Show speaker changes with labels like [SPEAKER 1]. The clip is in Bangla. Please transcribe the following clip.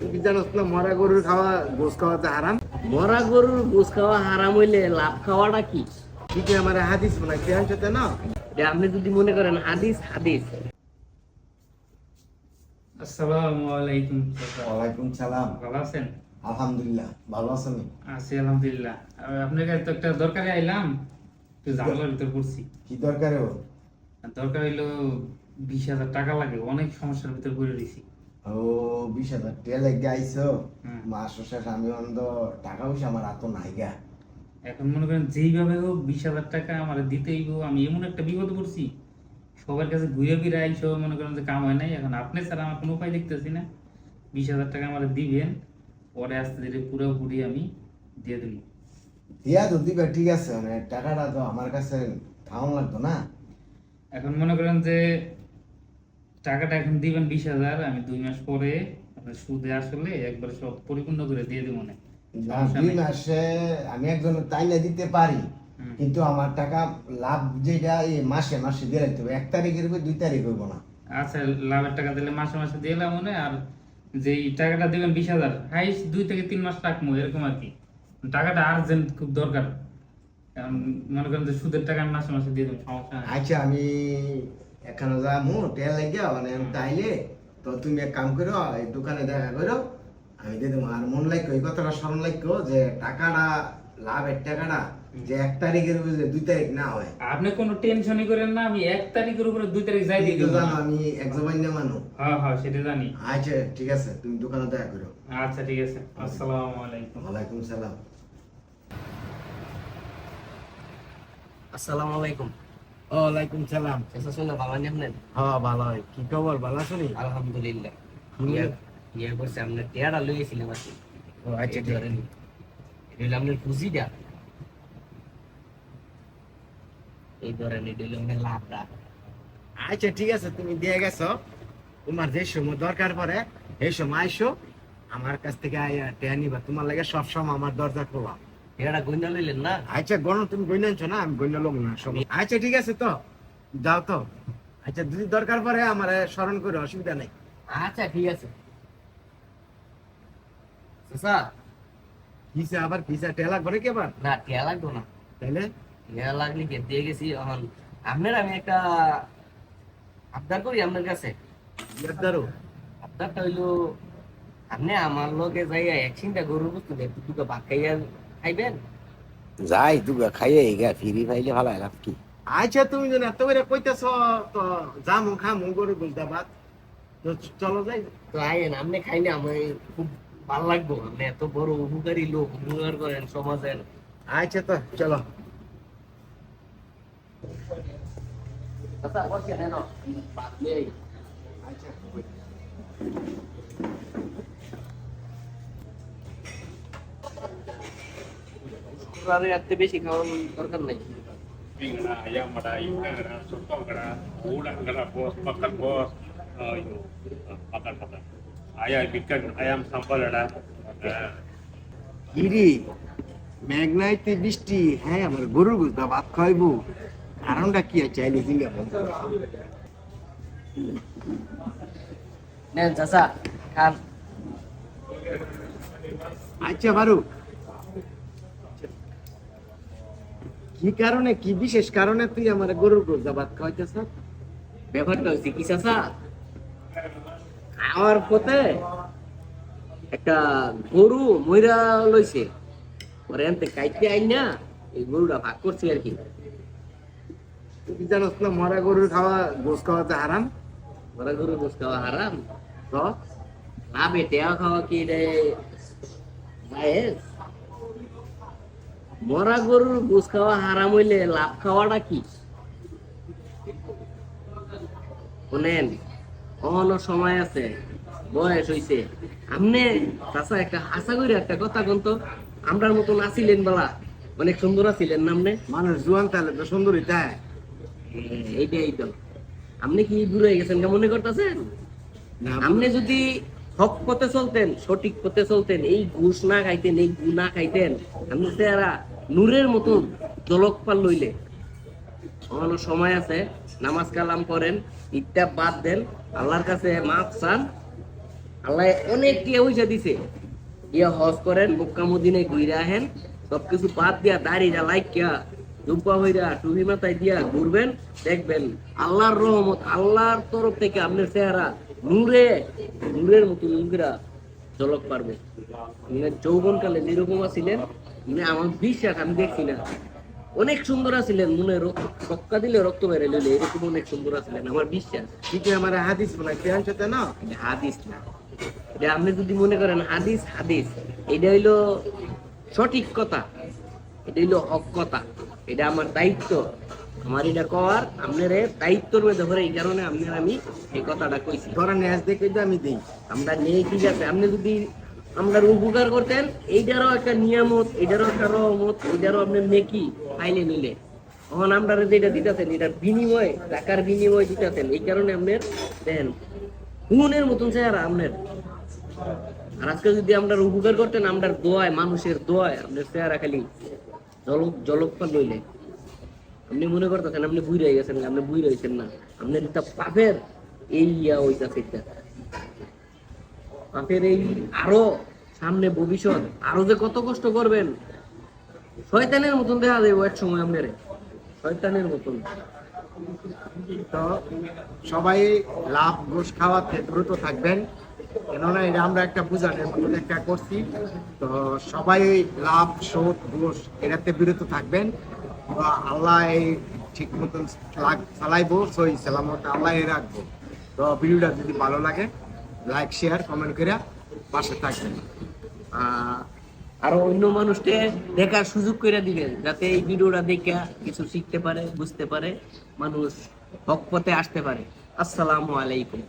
[SPEAKER 1] জানোস না মরা গরুর খাওয়া গোস খাওয়াতে হারাম।
[SPEAKER 2] মরা গরুর গোস খাওয়া হারাম হইলে লাভ খাওয়াটা কি?
[SPEAKER 1] আমার হাদিস মানে কে আনছো না?
[SPEAKER 2] আপনি যদি মনে করেন হাদিস হাদিস।
[SPEAKER 3] আসসালামু আলাইকুম
[SPEAKER 1] ওয়ালাইকুম সালাম।
[SPEAKER 3] ভালো আছেন?
[SPEAKER 1] আলহামদুলিল্লাহ ভালো আছেন
[SPEAKER 3] আছি আলহামদুলিল্লাহ। আপনার কাছে তো একটা দরকারে আইলাম একটু ঝামেলার ভিতর পড়ছি।
[SPEAKER 1] কি দরকার ও?
[SPEAKER 3] দরকার হইল বিশ হাজার টাকা লাগে অনেক সমস্যার ভিতর পড়ে রয়েছি।
[SPEAKER 1] ও বিশ হাজার টেলে গাইছো
[SPEAKER 3] হুম।
[SPEAKER 1] মাস শেষ আমি অন্ধ টাকা পয়সা আমার হাত নাই গা।
[SPEAKER 3] এখন মনে করেন যেইভাবে হোক বিশ হাজার টাকা আমার দিতেই হোক আমি এমন একটা বিপদ পড়ছি সবার কাছে ঘুরে ফিরে আইসো মনে করেন যে কাম হয় নাই। এখন আপনি ছাড়া আমার কোনো উপায় দেখতেছি না। বিশ হাজার টাকা আমার দিবেন পরে আস্তে ধীরে পুরোপুরি আমি দিয়ে দিই
[SPEAKER 1] দিয়া তো দিবে ঠিক আছে। মানে টাকাটা তো আমার কাছে থাউন লাগতো না।
[SPEAKER 3] এখন মনে করেন যে টাকাটা এখন দিবেন বিশ হাজার আমি দুই মাস পরে সুদে আসলে একবার সব পরিপূর্ণ করে দিয়ে দিব না
[SPEAKER 1] দুই মাসে আমি একজন দিতে পারি কিন্তু আমার টাকা লাভ যেটা মাসে মাসে দিয়ে রাখতে হবে। এক তারিখের উপর দুই তারিখ হইব না।
[SPEAKER 3] আচ্ছা লাভের টাকা দিলে মাসে মাসে দিয়ে এলাম মনে আর যে টাকাটা দিবেন বিশ হাজার হাইস দুই থেকে তিন মাস রাখব এরকম আর কি। টাকাটা আর্জেন্ট খুব দরকার। মনে করেন যে সুদের টাকা মাসে মাসে দিয়ে দেবো সমস্যা
[SPEAKER 1] আচ্ছা আমি এখানে যাব তেল লাগিয়া মানে আমি তাইলে তো তুমি এক কাম করো এই দোকানে দেখা করো। আমি দিয়ে দেবো। আর মন লাগবে এই কথাটা স্মরণ লাগবে যে টাকাটা লাভের টাকাটা যে এক তারিখের উপর যে দুই তারিখ না হয়।
[SPEAKER 3] আপনি কোনো টেনশনই করেন না আমি এক তারিখের উপরে দুই তারিখ যাই দিয়ে দেবো।
[SPEAKER 1] জানো আমি এক জবাই না মানু।
[SPEAKER 3] হ্যাঁ হ্যাঁ সেটা জানি।
[SPEAKER 1] আচ্ছা ঠিক আছে তুমি দোকানে দেখা করো।
[SPEAKER 3] আচ্ছা ঠিক আছে। আসসালামু আলাইকুম।
[SPEAKER 1] ওয়ালাইকুম সালাম।
[SPEAKER 2] আসসালামু আলাইকুম।
[SPEAKER 1] ওয়ালাইকুম সালাম।
[SPEAKER 2] চেষ্টা শুনে ভালো নি আপনার
[SPEAKER 1] হ্যাঁ ভালো কি খবর? ভালো আছো নি?
[SPEAKER 2] আলহামদুলিল্লাহ।
[SPEAKER 1] হুম।
[SPEAKER 2] ইয়া ইয়া করছে আপনার টেয়ারা লইয়েছিলাম আর কি।
[SPEAKER 1] ও আচ্ছা
[SPEAKER 2] ধরেন এটা পুঁজিটা এই ধরেন এটা হলো লাভটা।
[SPEAKER 1] আচ্ছা ঠিক আছে তুমি দিয়ে গেছো। তোমার যে সময় দরকার পড়ে এই সময় আইসো। আমার কাছ থেকে আইয়া টেয়া নিবা। তোমার লাগে সবসময় আমার দরজা খোলা।
[SPEAKER 2] গইনা লইলেন না?
[SPEAKER 1] আচ্ছা গণ তুমি গইনা আনছো না? আমি গইনা না সব আচ্ছা ঠিক আছে তো। যাও তো। আচ্ছা যদি দরকার পড়ে আমার স্মরণ করে অসুবিধা নেই।
[SPEAKER 2] আচ্ছা ঠিক আছে। চাচা
[SPEAKER 1] কিসে আবার কিসে টেলা করে কে আবার?
[SPEAKER 2] না লাগতো না।
[SPEAKER 1] তাইলে?
[SPEAKER 2] লাগলে কে দিয়ে গেছি? এখন আপনার আমি একটা আবদার করি আপনার কাছে।
[SPEAKER 1] ইয়াদারো
[SPEAKER 2] আবদারটা হইল আপনি আমার লগে যাইয়া একসিনটা গরুর বস্তু দুটো ভাত খাইয়া খাইবেন?
[SPEAKER 1] যাই দুগা খাইয়ে গা ফিরি ফাইলে ভালো লাভ কি? আচ্ছা তুমি যদি এত করে কইতেছ তো যামু খামু গরু গুলতা ভাত তো চলো যাই।
[SPEAKER 2] তো আইন আপনি খাইলে আমার খুব ভালো লাগবো। আপনি এত বড় উপকারী লোক উপকার করেন সমাজের।
[SPEAKER 1] আচ্ছা তো চলো।
[SPEAKER 2] আচ্ছা।
[SPEAKER 1] আচ্ছা
[SPEAKER 2] শুক্রবারে রাত্রে বেশি খাওয়ার দরকার নাই
[SPEAKER 4] udang, ada bos, makan bos, oh itu makan makan. Ayam ikan, ayam sambal ada. Eh,
[SPEAKER 1] ইরি মেঘনাইতে বৃষ্টি হ্যাঁ আমার গরুর গুলতা ভাত খাইবো কারণটা কি আছে চাইলে জিঙ্গা
[SPEAKER 2] নেন চাচা খান
[SPEAKER 1] আচ্ছা বারু কি কারণে কি বিশেষ কারণে তুই আমার গরুর গুলতা ভাত খাইতেছ
[SPEAKER 2] ব্যাপারটা হচ্ছে কি চাচা? আমার পথে একটা গরু ময়রা লইছে। পরে এনতে কাইতে আই না এই গরুটা ভাগ করছি আর কি।
[SPEAKER 1] তুই জানোস না মরা গরুর খাওয়া গোস খাওয়াতে হারাম?
[SPEAKER 2] মরা গরুর গোস খাওয়া হারাম?
[SPEAKER 1] তো?
[SPEAKER 2] না বেটেয়া খাওয়া কি রে? জায়েজ? মরা গরুর গোস খাওয়া হারাম হইলে লাভ খাওয়াটা কি? সময় আছে বয়স হইছে। আমনে চাচা একটা হাসা করে একটা কথা কোন তো আমরার মতন আছিলেন বলা অনেক সুন্দর আছিলেন না আমনে?
[SPEAKER 1] মানুষ জুয়ান তাহলে তো সুন্দরী তাই।
[SPEAKER 2] হ্যাঁ, এইটাই তো। আপনি কি দূরে গেছেন মনে করতেছেন? আপনি যদি হক পথে চলতেন, সঠিক পথে চলতেন, এই ঘুষ না খাইতেন, এই গু না খাইতেন আপনি চেহারা নূরের মতন জলক পাল লইলে। অন্য সময় আছে, নামাজ কালাম করেন ইত্যা বাদ দেন, আল্লাহর কাছে মাফ চান, আল্লাহ অনেক টিয়া পয়সা দিছে। ইয়া হজ করেন, মক্কা মদিনায় ঘুরে আহেন, সবকিছু বাদ দিয়া দাড়িটা লাইকিয়া জুব্বা হইরা, টুপি মাথায় দিয়া ঘুরবেন, দেখবেন আল্লাহর রহমত, আল্লাহর তরফ থেকে আপনার চেহারা নূরে নূরের মতো লুঙ্গিরা ঝলক পারবে। যৌবন কালে যেরকম আছিলেন মানে আমার বিশ্বাস আমি দেখছি না। অনেক সুন্দর আছিলেন মনে রক্কা দিলে রক্ত বেড়ে লইলে এরকম অনেক সুন্দর আছিলেন আমার বিশ্বাস।
[SPEAKER 1] কিন্তু আমার হাদিস মনে হয় আনছতে না?
[SPEAKER 2] হাদিস না। এটা আপনি যদি মনে করেন হাদিস হাদিস এটা হইল সঠিক কথা এটা হইল হক কথা এটা আমার দায়িত্ব। আমার এটা কর আপনার দায়িত্ব মধ্যে ধরে এই কারণে আপনার আমি এই কথাটা কইছি
[SPEAKER 1] তোরা ন্যাস দেখে তো আমি দিই
[SPEAKER 2] আমরা নেই ঠিক আছে আপনি যদি আমরা উপকার করতেন এইটারও একটা নিয়ামত এটারও একটা রহমত এটারও আপনার নেকি পাইলে নিলে তখন আমরা যেটা দিতেছেন এটার বিনিময় টাকার বিনিময় দিতেছেন এই কারণে আপনার দেন হুনের মতন চেহারা আপনার আর আজকে যদি আমরা উপকার করতেন আমরা দোয়ায় মানুষের দোয়ায় আপনার চেহারা খালি জলক জলক লইলে আপনি মনে করতেছেন আপনি বুই রয়ে গেছেন, আপনি বুই রয়েছেন না। আপনার এটা পাপের এই ইয়া ওইটা সেটা। পাপের এই আরও সামনে ভবিষ্যৎ, আরও যে কত কষ্ট করবেন, শয়তানের মতন দেখা যাবে এক সময় আপনার। শয়তানের মতন।
[SPEAKER 1] তো সবাই লাভ গোশ খাওয়াতে দ্রুত থাকবেন, কেননা এটা আমরা একটা বুঝানোর মতন একটা করছি। তো সবাই লাভ শোধ ঘোষ এটাতে বিরত থাকবেন। আল্লাহ ঠিক মতন চালাইবো সই সালামত আল্লাহ রাখব। তো ভিডিওটা যদি ভালো লাগে লাইক শেয়ার কমেন্ট করে পাশে থাকবেন।
[SPEAKER 2] আরও অন্য মানুষকে দেখার সুযোগ করে দিবেন, যাতে এই ভিডিওটা দেখে কিছু শিখতে পারে, বুঝতে পারে, মানুষ হক পথে আসতে পারে। আসসালামু আলাইকুম।